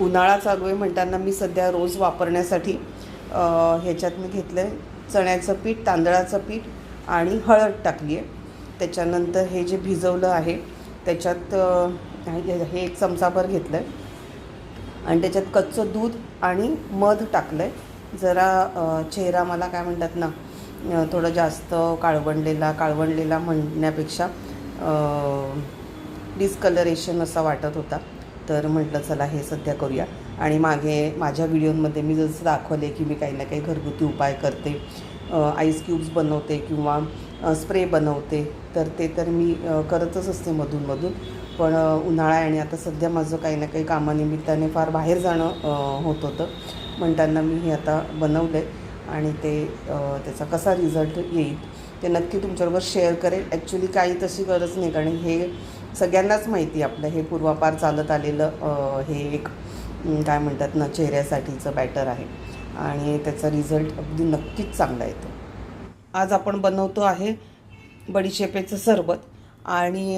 उन्हाळा चालू आहे म्हणताना मी सध्या रोज वापरण्यासाठी ह्याच्यात मी घेतलं आहे चण्याचं पीठ तांदळाचं पीठ आणि हळद टाकली आहे त्याच्यानंतर हे जे भिजवलं आहे त्याच्यात हे हे एक चमचाभर घेतलं आहे आणि त्याच्यात कच्चं दूध आणि मध टाकलं आहे जरा चेहरा मला काय म्हणतात ना थोडं जास्त काळवंडलेला काळवंडलेला म्हणण्यापेक्षा डिस्कलरेशन असा वाटत होता. तर म्हटलं चला हे सध्या करूया. आणि मागे माझ्या व्हिडिओमध्ये मी जसं दाखवले की मी काही ना काही घरगुती उपाय करते. आईस क्यूब्स बनवते किंवा स्प्रे बनवते. तर ते तर मी करतच असते मधूनमधून. पण उन्हाळा आणि आता सध्या माझं काही ना काही कामानिमित्ताने फार बाहेर जाणं होत होतं. म्हणताना मी हे आता बनवलं आहे आणि ते त्याचा कसा रिझल्ट येईल ते नक्की तुमच्याबरोबर शेअर करेल ॲक्च्युली काही तशी गरज नाही कारण हे सगळ्यांनाच माहिती आपलं. हे पूर्वापार चालत आलेलं हे एक काय म्हणतात ना चेहऱ्यासाठीचं बॅटर आहे. आणि त्याचा रिझल्ट अगदी नक्कीच चांगला येतो. आज आपण बनवतो आहे बडीशेपेचं सरबत. आणि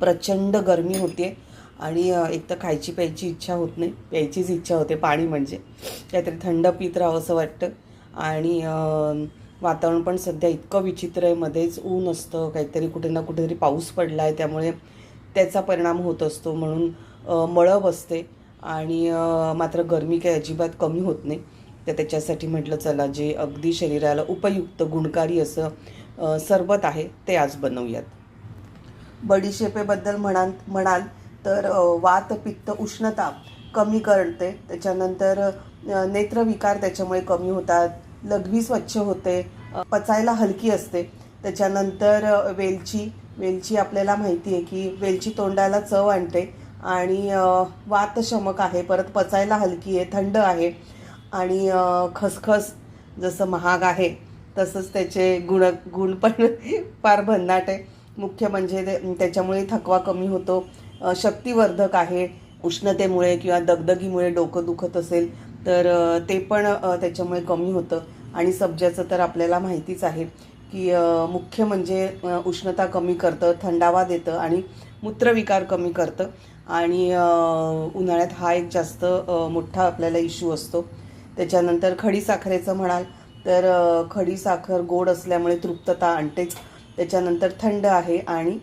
प्रचंड गरमी होते आणि एक तर खायची प्यायची इच्छा होत नाही. प्यायचीच इच्छा होते पाणी म्हणजे. काहीतरी थंड पित राहावं असं वाटतं. आणि वातावरण पण सध्या इतकं विचित्र आहे मध्येच ऊन असतं काहीतरी कुठे ना कुठेतरी पाऊस पडला आहे त्यामुळे त्याचा परिणाम होत असतो म्हणून अ, मळं बसते आणि मात्र गरमी काही अजिबात कमी होत नाही. तर त्याच्यासाठी म्हटलं चला जे अगदी शरीराला उपयुक्त गुणकारी असं सरबत आहे ते आज बनवूयात. बडीशेपेबद्दल म्हणाल म्हणाल तर वात पित्त उष्णता कमी करते. त्याच्यानंतर नेत्रविकार त्याच्यामुळे कमी होतात. लघवी स्वच्छ होते पचायला हलकी असते. त्याच्यानंतर वेलची वेलची आपल्याला माहिती आहे की वेलची तोंडाला चव आणते आणि वातशमक आहे परत पचायला हलकी आहे थंड आहे आणि खसखस जसं महाग आहे तसंच त्याचे गुण गुण पण फार भन्नाट आहे. मुख्य म्हणजे त्याच्यामुळे थकवा कमी होतो. शक्तिवर्धक आहे. उष्णतेमुळे किंवा दगदगीमुळे डोकं दुखत असेल तर ते पण त्याच्यामुळे कमी होतं. आणि सब्जाचं तर आपल्याला माहितीच आहे की मुख्य म्हणजे उष्णता कमी करतं थंडावा देतं आणि मूत्रविकार कमी करतं. आणि उन्हाळ्यात हा एक जास्त मोठा आपल्याला इश्यू असतो. त्याच्यानंतर खडीसाखरेचं म्हणाल तर खडी खडीसाखर गोड असल्यामुळे तृप्तता आणतेच. त्याच्यानंतर थंड आहे आणि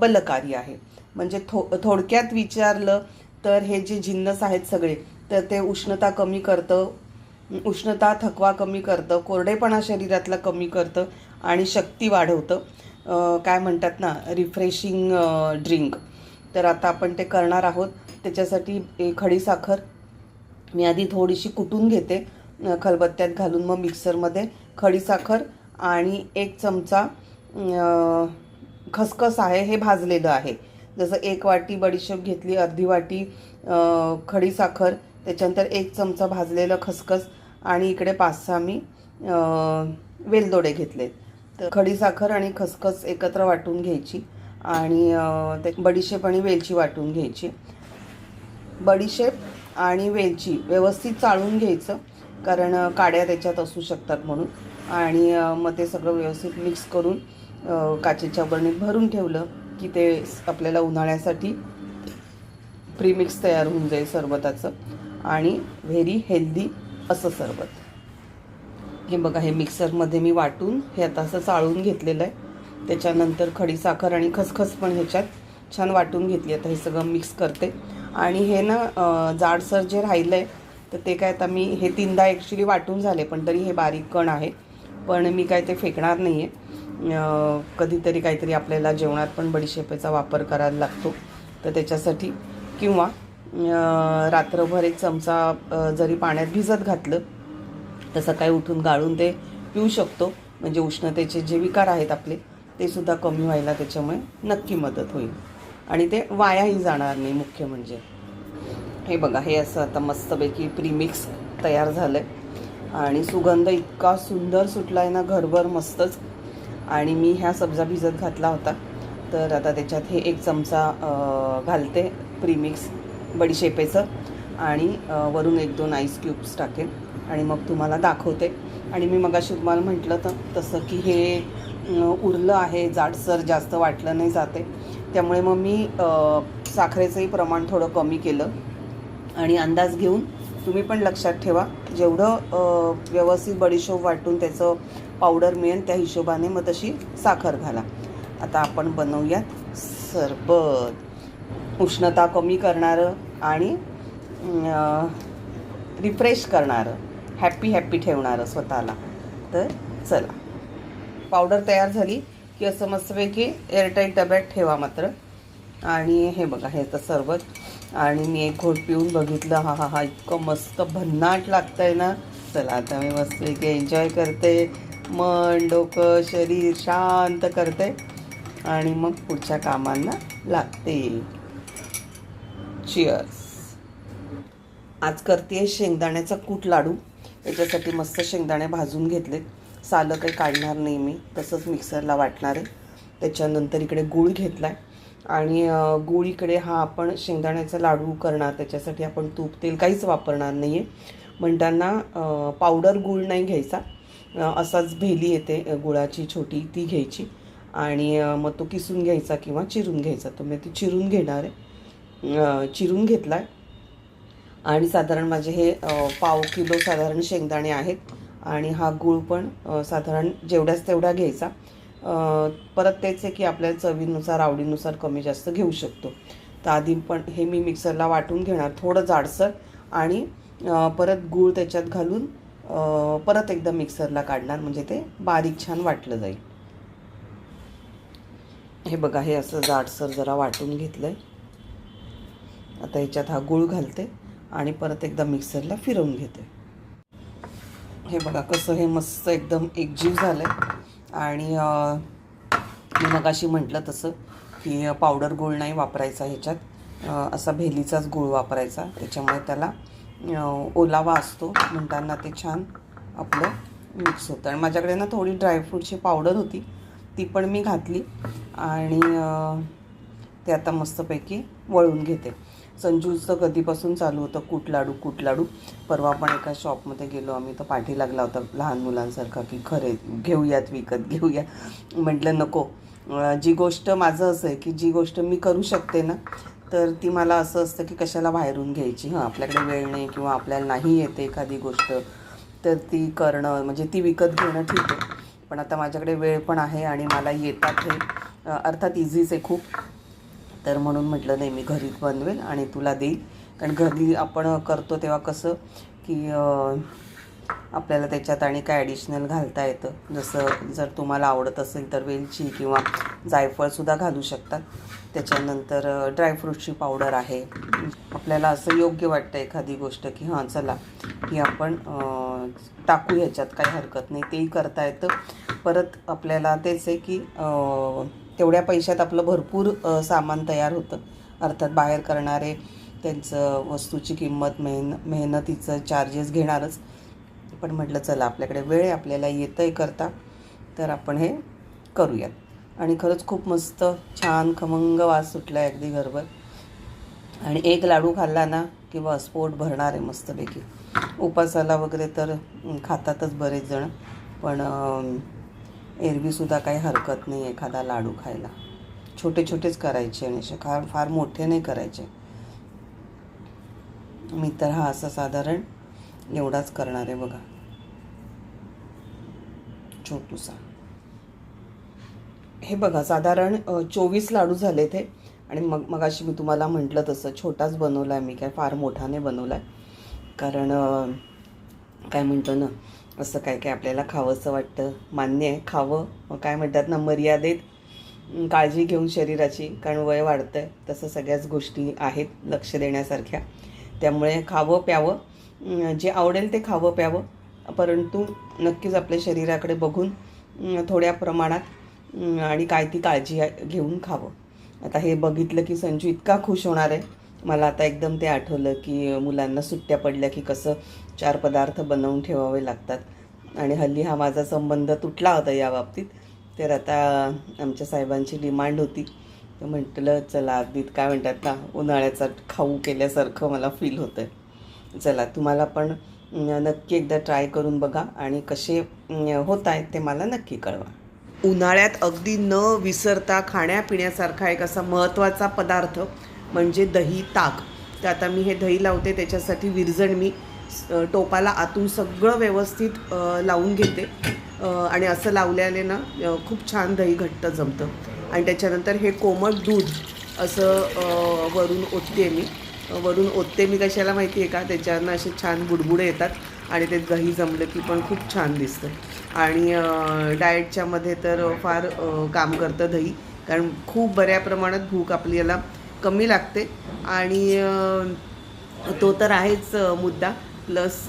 बलकारी आहे. म्हणजे थो थोडक्यात विचारलं तर हे जे जिन्नस आहेत सगळे तर ते उष्णता कमी करतं उष्णता थकवा कमी करतं कोरडेपणा शरीरातला कमी करतं आणि शक्ती वाढवतं. काय म्हणतात ना रिफ्रेशिंग ड्रिंक तर आता आपण ते करणार आहोत. त्याच्यासाठी खडी खडीसाखर मी आधी थोडीशी कुटून घेते खलबत्त्यात घालून मग मिक्सरमध्ये खडीसाखर आणि एक चमचा खसखस आहे हे भाजलेलं आहे. जसं एक वाटी बडीशेप घेतली अर्धी वाटी खडीसाखर त्याच्यानंतर एक चमचा भाजलेलं खसखस आणि इकडे पाच सहा मी वेलदोडे घेतले तर खडीसाखर आणि खसखस एकत्र वाटून घ्यायची आणि ते बडीशेप आणि वेलची वाटून घ्यायची. बडीशेप आणि वेलची व्यवस्थित चाळून घ्यायचं कारण काड्या त्याच्यात असू शकतात म्हणून. आणि मग ते सगळं व्यवस्थित मिक्स करून काचेच्या बरणीत भरून ठेवलं की ते आपल्याला उन्हाळ्यासाठी प्रीमिक्स तयार होऊन जाईल सरबताचं. आणि व्हेरी हेल्दी असं सरबत. हे बघा हे मिक्सरमध्ये मी वाटून हे आता असं चाळून घेतलेलं आहे. त्याच्यानंतर खडीसाखर आणि खसखस पण ह्याच्यात छान वाटून घेतली. आता हे सगळं मिक्स करते. आणि हे ना जाडसर जे राहिलं आहे तर ते काय आता मी हे तीनदा ॲक्च्युली वाटून झाले पण तरी हे बारीक कण आहे. पण मी काय ते फेकणार नाही आहे कधीतरी काहीतरी आपल्याला जेवणात पण बडीशेपेचा वापर करायला लागतो. तर त्याच्यासाठी किंवा रात्रभर एक चमचा जरी पाण्यात भिजत घातलं तर सकाळी उठून गाळून ते पिऊ शकतो. म्हणजे उष्णतेचे जे विकार आहेत आपले ते सुद्धा कमी व्हायला त्याच्यामुळे नक्की मदत होईल. आणि ते वायाही जाणार नाही मुख्य म्हणजे. हे बघा हे असं आता मस्तपैकी प्रीमिक्स तयार झालं आहे आणि सुगंध इतका सुंदर सुटला आहे ना घरभर मस्तच. आणि मी ह्या सब्जा भिजत घातला होता. तर आता त्याच्यात हे एक चमचा घालते प्रीमिक्स बडीशेपेचं आणि वरून एक दोन आईस क्यूब्स टाकेल आणि मग तुम्हाला दाखवते. आणि मी मगाशी तुम्हाला म्हटलं तर तसं की हे उरलं आहे जाडसर जास्त वाटलं नाही जाते. त्यामुळे मग मी साखरेचंही प्रमाण थोडं कमी केलं. आणि अंदाज घेऊन तुम्ही पण लक्षात ठेवा. जेवढं व्यवस्थित बडीशोप वाटून त्याचं पावडर मिळेल त्या हिशोबाने मग तशी साखर घाला. आता आपण बनवूयात सरबत. उष्णता कमी करणारं आणि रिफ्रेश करणारं हॅप्पी हॅप्पी ठेवणारं स्वतःला. तर चला. पावडर तयार झाली की असं मस्तपैकी एअरटाईट डब्यात ठेवा मात्र. आणि हे बघा हे तर सरबत. आणि मी एक घोट पिऊन बघितलं. हा हा हा इतकं मस्त भन्नाट लागतं आहे ना. चला आता मी मस्तपैकी एन्जॉय करते. मन डोकं शरीर शांत करते. आणि मग पुढच्या कामांना लागते. चिअर्स आज करते शेंगदाण्याचा कूट लाडू. याच्यासाठी मस्त शेंगदाणे भाजून घेतलेत. सालं काही काढणार नाही मी. तसंच मिक्सरला वाटणार आहे. त्याच्यानंतर इकडे गूळ घेतला आहे आणि गूळ इकडे हा आपण शेंगदाण्याचा लाडू करणार. त्याच्यासाठी आपण तूप तेल काहीच वापरणार नाही आहे म्हणताना पावडर गूळ नाही घ्यायचा. असाच भेली येते गुळाची छोटी ती घ्यायची. आणि मग तो किसून घ्यायचा किंवा चिरून घ्यायचा. तर मी ती चिरून घेणार आहे. चिरून घेतला आहे आणि साधारण माझे हे पाव किलो साधारण शेंगदाणे आहेत. आणि हा गूळ पण साधारण जेवढ्याच तेवढा घ्यायचा. परत तेच आहे की आपल्या चवीनुसार आवडीनुसार कमी जास्त घेऊ शकतो. तर आधी पण हे मी मिक्सरला वाटून घेणार थोडं जाडसर. आणि परत गूळ त्याच्यात घालून परत एकदा मिक्सरला काढणार. म्हणजे ते बारीक छान वाटलं जाईल. हे बघा हे असं जाडसर जरा वाटून घेतलं आहे आता ह्याच्यात हा गूळ घालते आणि परत एकदा मिक्सरला फिरवून घेते. हे बघा कसं हे मस्त एकदम एकजीव झालं आहे आणि अं, मी मगाशी म्हटलं तसं की पावडर गूळ नाही वापरायचा ह्याच्यात. असा भेलीचाच गूळ वापरायचा. त्याच्यामुळे त्याला ओलावा असतो. म्हणताना ते छान आपलं मिक्स होतं. आणि माझ्याकडे ना थोडी ड्रायफ्रूटची पावडर होती. ती पण मी घातली. आणि ते आता मस्तपैकी वळून घेते. संजूचं कधीपासून चालू होतं कूट लाडू कूट लाडू. परवा पण एका शॉपमध्ये गेलो आम्ही तर पाठी लागला होता लहान मुलांसारखा की खरे घेऊयात विकत घेऊया. म्हटलं नको. जी गोष्ट माझं असं आहे की जी गोष्ट मी करू शकते ना तर ती मला असं असतं की कशाला बाहेरून घ्यायची. हां आपल्याकडे वेळ नाही किंवा आपल्याला नाही येते एखादी गोष्ट तर ती करणं म्हणजे ती विकत घेणं ठीक आहे. पण आता माझ्याकडे वेळ पण आहे आणि मला येतात हे अर्थात इझीच आहे खूप. तर म्हणून म्हटलं नाही मी घरीच बनवेल आणि तुला देईल. कारण घरी आपण करतो तेव्हा कसं की आपल्याला त्याच्यात आणि काय ॲडिशनल घालता येतं. जसं जर तुम्हाला आवडत असेल तर वेलची किंवा जायफळसुद्धा घालू शकतात. त्याच्यानंतर ड्रायफ्रूटची पावडर आहे. आपल्याला असं योग्य वाटतं एखादी गोष्ट की हां चला ही आपण टाकू ह्याच्यात काही हरकत नाही. तेही करता येतं. परत आपल्याला तेच आहे की तेवढ्या पैशात आपलं भरपूर सामान तयार होतं. अर्थात बाहेर करणारे त्यांचं वस्तूची किंमत मेहन मेहनतीचं चार्जेस घेणारच. पण म्हटलं चला आपल्याकडे वेळ आहे आपल्याला येतं आहे करता तर आपण हे करूयात. आणि खरंच खूप मस्त छान खमंग वास सुटला आहे अगदी घरभर. आणि एक लाडू खाल्ला ना किंवा बस भरणार आहे मस्तपैकी. उपासाला वगैरे तर खातातच बरेच जण. पण एरवीसुद्धा काही हरकत नाही एखादा लाडू खायला. छोटे छोटेच करायचे आणि असे फार फार मोठे नाही करायचे. मी तर हा असा साधारण एवढाच करणार आहे बघा. छोटूसा. हे बघा साधारण चोवीस लाडू झाले ते. आणि मग मगाशी मी तुम्हाला म्हटलं तसं छोटाच बनवला आहे मी काय फार मोठाने बनवला आहे कारण काय म्हणतो ना असं काय काय आपल्याला खावंसं वाटतं. मान्य आहे खावं. मग काय म्हणतात ना मर्यादेत काळजी घेऊन शरीराची कारण वय वाढतं आहे तसं सगळ्याच गोष्टी आहेत लक्ष देण्यासारख्या. त्यामुळे खावं प्यावं. जे आवडेल ते खावं प्यावं. परंतु नक्कीच आपल्या शरीराकडे बघून थोड्या प्रमाणात आणि काय ती काळजी आहे- घेऊन खावं. आता हे बघितलं की संजू इतका खुश होणार आहे. मला आता एकदम ते आठवलं की मुलांना सुट्ट्या पडल्या की कसं चार पदार्थ बनवून ठेवावे लागतात. आणि हल्ली हा माझा संबंध तुटला होता या बाबतीत. तर आता आमच्या साहेबांची डिमांड होती. तर म्हटलं चला अगदी काय म्हणतात ना उन्हाळ्याचा खाऊ केल्यासारखं मला फील होतं आहे चला तुम्हाला पण नक्की एकदा ट्राय करून बघा आणि कसे होत आहेत ते मला नक्की कळवा. उन्हाळ्यात अगदी न विसरता खाण्यापिण्यासारखा एक असा महत्त्वाचा पदार्थ म्हणजे दही ताक. तर आता मी हे दही लावते त्याच्यासाठी विरजण मी टोपाला आतून सगळं व्यवस्थित लावून घेते. आणि असं लावल्याने ना खूप छान दही घट्ट जमतं. आणि त्याच्यानंतर हे कोमट दूध असं वरून ओतते मी. वरून ओतते मी कशाला माहिती आहे का? त्याच्यानं असे छान बुडबुडे येतात आणि ते दही जमलं की पण खूप छान दिसतं. आणि डाएटच्यामध्ये तर फार काम करतं दही. कारण खूप बऱ्या प्रमाणात भूक आपल्याला कमी लागते. आणि तो तर आहेच मुद्दा. प्लस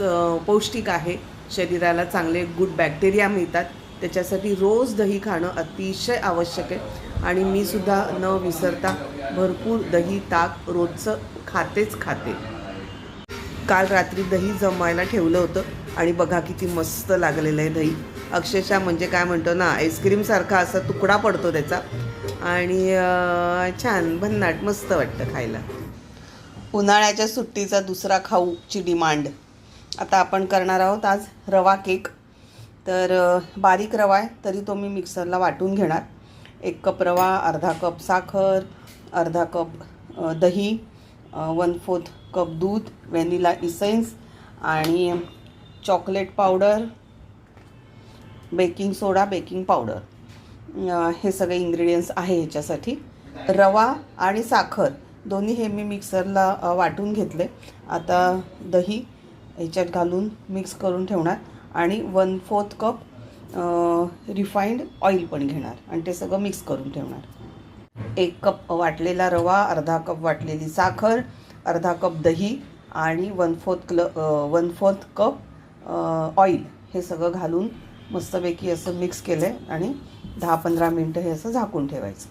पौष्टिक आहे. शरीराला चांगले गुड बॅक्टेरिया मिळतात. त्याच्यासाठी रोज दही खाणं अतिशय आवश्यक आहे. आणि मी सुद्धा न विसरता भरपूर दही ताक रोजचं खातेच खाते. काल रात्री दही जमायला ठेवलं होतं. आणि बघा किती मस्त लागलेलं आहे दही. अक्षरशः म्हणजे काय म्हणतो ना आईस्क्रीमसारखा असा तुकडा पडतो त्याचा. आणि छान भन्नाट मस्त वाटतं खायला. उन्हाळ्याच्या सुट्टीचा दुसरा खाऊची डिमांड. आता आपण करणार आहोत आज रवा केक. तर बारीक रवा आहे तरी तो मी मिक्सरला वाटून घेणार. एक कप रवा अर्धा कप साखर अर्धा कप दही वन फोर्थ कप दूध व्हॅनिला इसेन्स आणि chocolate powder baking soda baking powder. हे सगळे इंग्रेडियंट्स आहे ह्याच्यासाठी. रवा आणि साखर दोन्ही हे मी मिक्सरला वाटून घेतले. आता दही ह्याच्यात घालून मिक्स करून ठेवणार आणि one fourth cup refined oil पण घेणार आणि ते सगळं मिक्स करून ठेवणार. एक कप वाटलेला रवा अर्धा कप वाटलेली साखर अर्धा कप दही आणि वन फोर्थ क्ल वन फोर्थ कप ऑइल हे सगळं घालून मस्तपैकी असं मिक्स केलं आहे आणि दहा पंधरा मिनटं हे असं झाकून ठेवायचं.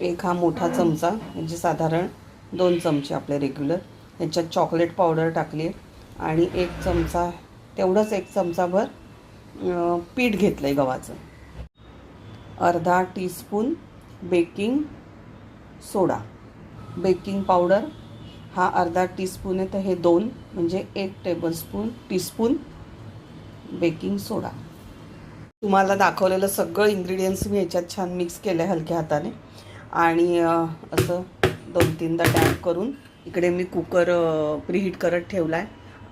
एक हा मोठा चमचा म्हणजे साधारण दोन चमचे आपले रेग्युलर ह्याच्यात चॉकलेट पावडर टाकली आहे आणि एक चमचा तेवढंच एक चमचाभर पीठ घेतलं आहे गव्हाचं. अर्धा teaspoon baking soda baking powder हा अर्धा टीस्पून आहे तर हे दोन म्हणजे एक टेबलस्पून टीस्पून बेकिंग सोडा तुम्हाला दाखवलेलं सगळं इन्ग्रेडियंट्स मी ह्याच्यात छान मिक्स केलं आहे हलक्या हाताने. आणि असं दोन तीनदा टॅप करून इकडे मी कुकर प्रिहीट करत ठेवला आहे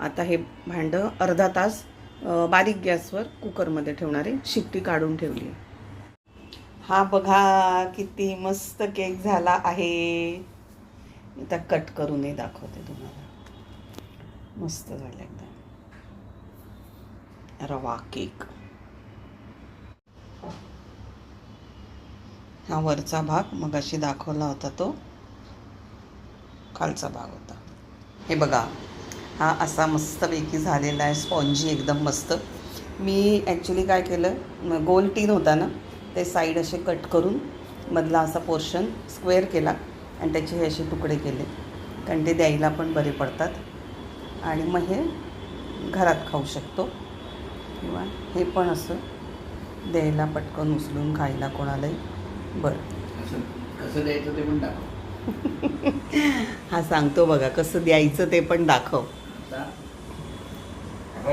आता हे भांडं अर्धा तास बारीक गॅसवर कुकरमध्ये ठेवणार. आहे शिट्टी काढून ठेवली आहे. हा बघा किती मस्त केक झाला आहे. मी आता कट करूनही दाखवते तुम्हाला. मस्त झालं एकदम. रवा केक हा वरचा भाग मगाशी दाखवला होता तो. खालचा भाग होता. हे बघा हा असा मस्तपैकी झालेला आहे. स्पॉन्जी एकदम मस्त. मी ॲक्च्युली काय केलं गोल टीन होता ना ते साईड असे कट करून मधला असा पोर्शन स्क्वेअर केला आणि त्याचे हे असे तुकडे केले. कारण ते द्यायला पण बरे पडतात. आणि मग हे घरात खाऊ शकतो. किंवा हे पण असं. द्यायला पटकन उचलून खायला कोणालाही. बरं. द्यायचं ते पण दाखव. हा सांगतो बघा कसं द्यायचं ते पण दाखव.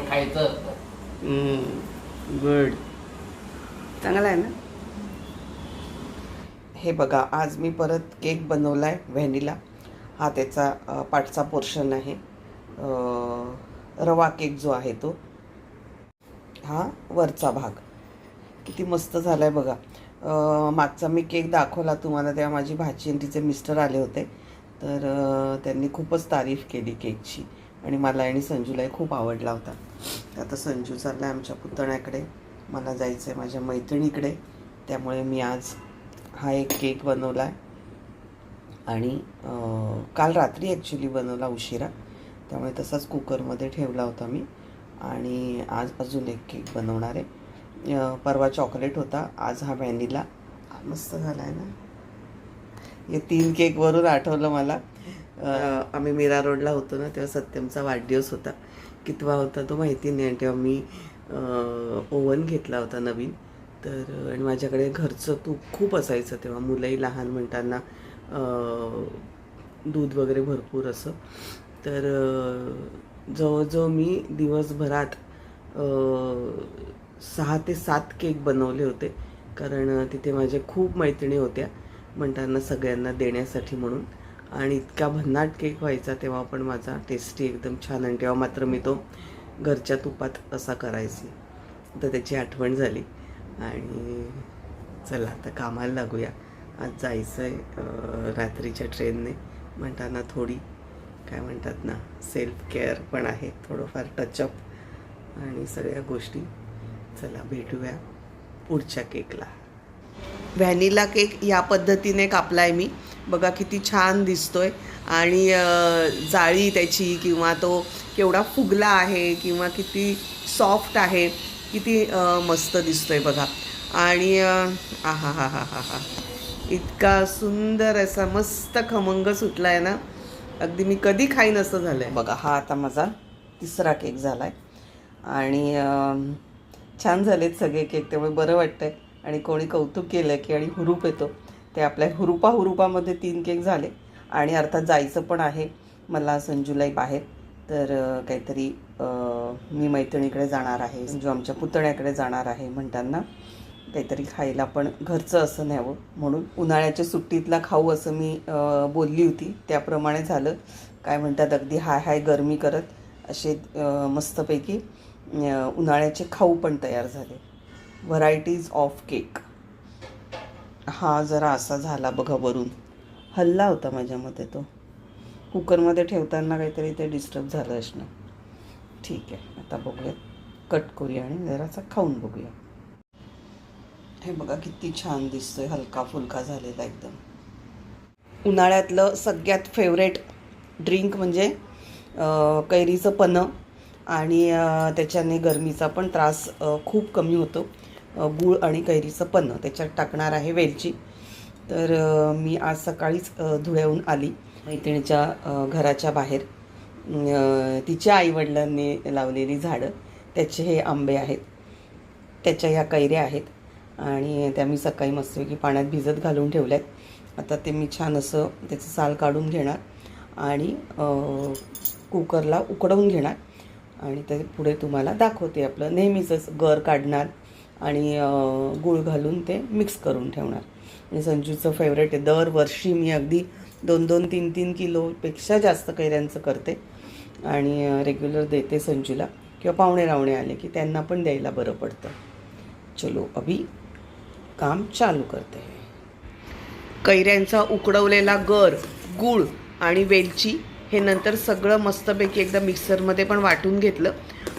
खायचं गुड. चांगला आहे ना? हे बघा आज मी परत केक बनवला आहे व्हॅनिला. हा त्याचा पाठचा पोर्शन आहे. रवा केक जो आहे तो. हा वरचा भाग. किती मस्त झाला आहे बघा मागचा मी केक दाखवला तुम्हाला तेव्हा माझी भाची आणि तिचे मिस्टर आले होते. तर त्यांनी खूपच तारीफ केली केकची. आणि मला आणि संजूलाही खूप आवडला होता. आता संजू चालला आहे आमच्या पुतण्याकडे. मला जायचं आहे माझ्या मैत्रिणीकडे. त्यामुळे मी आज हा एक केक बनवला आहे आणि काल रात्री ॲक्च्युली बनवला उशिरा. त्यामुळे तसाच कुकरमध्ये ठेवला होता मी. आणि आज अजून एक केक बनवणार आहे. परवा चॉकलेट होता. आज हा व्हॅनिला. मस्त झाला आहे ना? हे तीन केकवरून आठवलं मला. आम्ही मीरा रोडला होतो ना तेव्हा सत्यमचा वाढदिवस होता. कितवा होता तो माहिती नाही. आणि तेव्हा मी ओव्हन घेतला होता नवीन. तर आणि माझ्याकडे घरचं तूप खूप असायचं तेव्हा. मुलंही लहान म्हणताना दूध वगैरे भरपूर असं. तर जवळजवळ मी दिवसभरात सहा ते सात केक बनवले होते. कारण तिथे माझ्या खूप मैत्रिणी होत्या. म्हणताना सगळ्यांना देण्यासाठी म्हणून. आणि इतका भन्नाट केक व्हायचा तेव्हा पण माझा टेस्टी एकदम छान आणि तेव्हा मात्र मी तो घरच्या तुपात असा करायची. तर त्याची आठवण झाली. आणि चला आता कामाला लागूया. आज जायचं आहे रात्रीच्या ट्रेनने म्हणताना थोडी काय म्हणतात ना सेल्फ केअर पण आहे. थोडंफार टचअप आणि सगळ्या गोष्टी. चला भेटूया पुढच्या केकला. व्हॅनिला केक या पद्धतीने कापलाय मी. बघा किती छान दिसतोय. आणि जाळी त्याची किंवा तो केवढा फुगला आहे किंवा किती सॉफ्ट आहे किती मस्त दिसतोय बघा. आणि हा हा हा हा हा हा इतका सुंदर असा मस्त खमंग सुटला आहे ना. अगदी मी कधी खाईन असं झालं आहे बघा हा आता माझा तिसरा केक झाला आहे आणि छान झालेत सगळे केक त्यामुळे बरं वाटतंय. आणि कोणी कौतुक केलं की आणि हुरूप येतो. ते आपल्या हुरुपा हुरुपामध्ये तीन केक झाले. आणि अर्थात जायचं पण आहे. मला संजूलाही बाहेर. तर काहीतरी मी मैत्रिणीकडे जाणार आहे. संजू आमच्या पुतण्याकडे जाणार आहे म्हणताना. काहीतरी खायला पण घरचं असं न्यावं म्हणून. उन्हाळ्याच्या सुट्टीतला खाऊ असं मी बोलली होती. त्याप्रमाणे झालं. काय म्हणतात अगदी हाय हाय गरमी करत. असे मस्तपैकी उन्हाळ्याचे खाऊ पण तयार झाले. व्हरायटीज ऑफ केक हा जरा असा झाला बघा वरून. हल्ला होता माझ्या मते तो. कुकरमध्ये ठेवताना काहीतरी ते डिस्टर्ब झालं असणं. ठीक आहे आता बघूया कट करूया आणि जरासा खाऊन बघूया. हे बघा किती छान दिसतोय हलका फुलका झालेला एकदम. उन्हाळ्यातलं सगळ्यात फेवरेट ड्रिंक म्हणजे कैरीचं पन्हं आणि त्याच्याने गरमीचा पण त्रास खूप कमी होतो. गूळ आणि कैरीचं पन्न त्याच्यात टाकणार आहे वेलची. तर मी आज सकाळीच धुळ्याहून आली मैत्रिणीच्या घराच्या बाहेर. तिच्या आईवडिलांनी लावलेली झाडं त्याचे हे आंबे आहेत. त्याच्या ह्या कैऱ्या आहेत. आणि त्या मी सकाळी मस्तपैकी पाण्यात भिजत घालून ठेवल्या आहेत आता ते मी छान असं त्याचं साल काढून घेणार आणि कुकरला उकडवून घेणार. आणि ते पुढे तुम्हाला दाखवते आपलं. नेहमीचंच गर काढणार आणि गूळ घालून ते मिक्स करून ठेवणार. आणि संजूचं फेवरेट आहे. दरवर्षी मी अगदी दोन दोन तीन तीन किलोपेक्षा जास्त कैऱ्यांचं करते. आणि रेग्युलर देते संजूला. किंवा पाहुणे रावणे आले की त्यांना पण द्यायला बरं पडतं. चलो अभी काम चालू करते. कैऱ्यांचा उकडवलेला गर गूळ आणि वेलची हे नंतर सगळं मस्तपैकी एकदा मिक्सरमध्ये पण वाटून घेतलं.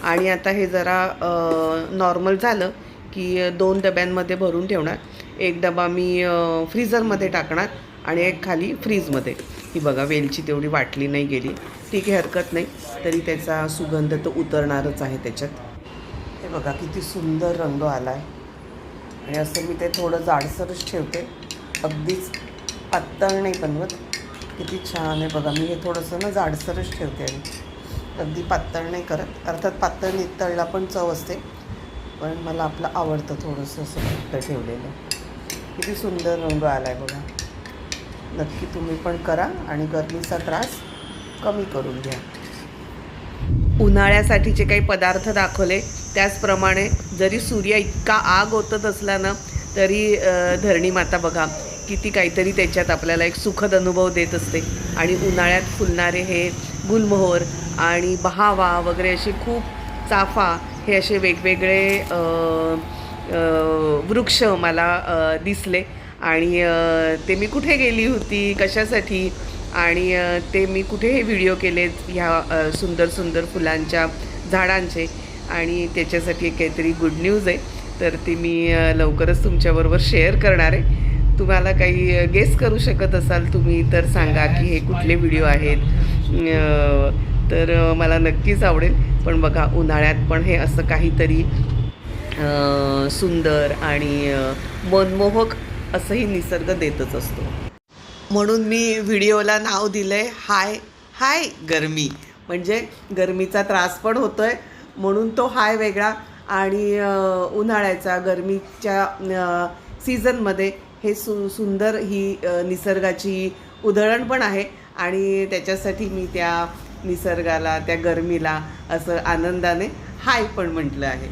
आणि आता हे जरा नॉर्मल झालं की दोन डब्यांमध्ये भरून ठेवणार. एक डबा मी फ्रीझरमध्ये टाकणार आणि एक खाली फ्रीजमध्ये ही बघा वेलची तेवढी वाटली नाही गेली. ठीक आहे हरकत नाही. तरी त्याचा सुगंध तो उतरणारच आहे त्याच्यात. हे बघा किती सुंदर रंग आला आहे आणि असं मी ते थोडं जाडसरच ठेवते. अगदीच पातळ नाही बनवत. किती छान आहे बघा. मी हे थोडंसं ना जाडसरच ठेवते आणि अगदी पातळ नाही करत. अर्थात पातळ नितळला पण चव असते. पण मला आपलं आवडतं थोडंसं असं घट्ट ठेवलेलं. किती सुंदर रंग आला आहे बघा. नक्की तुम्ही पण करा आणि गरमीचा त्रास कमी करून घ्या. उन्हाळ्यासाठीचे काही पदार्थ दाखवले. त्याचप्रमाणे जरी सूर्य इतका आग ओतत असला ना तरी धरणी माता बघा. किती काहीतरी त्याच्यात आपल्याला एक सुखद अनुभव देत असते. आणि उन्हाळ्यात फुलणारे हे गुलमोहर आणि बहावा वगैरे असे खूप चाफा हे असे वेगवेगळे वृक्ष मला दिसले. आणि ते मी कुठे गेली होती कशासाठी? आणि ते मी कुठे हे व्हिडिओ केले ह्या सुंदर सुंदर फुलांच्या झाडांचे? आणि त्याच्यासाठी काहीतरी गुड न्यूज आहे. तर ती मी लवकरच तुमच्याबरोबर शेअर करणार आहे. तुम्हाला काही गेस करू शकत असाल तुम्ही तर सांगा की हे कुठले व्हिडिओ आहेत. तर मला नक्कीच आवडेल. पण बघा उन्हाळ्यात पण हे असं काहीतरी सुंदर आणि मनमोहक असंही निसर्ग देतच असतो. म्हणून मी व्हिडिओला नाव दिलं आहे हाय हाय गरमी. म्हणजे गरमीचा त्रास पण होतो आहे म्हणून तो हाय वेगळा. आणि उन्हाळ्याचा गरमीच्या सीझनमध्ये हे सु सुंदर ही निसर्गाची उधळण पण आहे. आणि त्याच्यासाठी मी त्या निसर्गाला त्या गरमीला असं आनंदाने हाय पण म्हटलं आहे.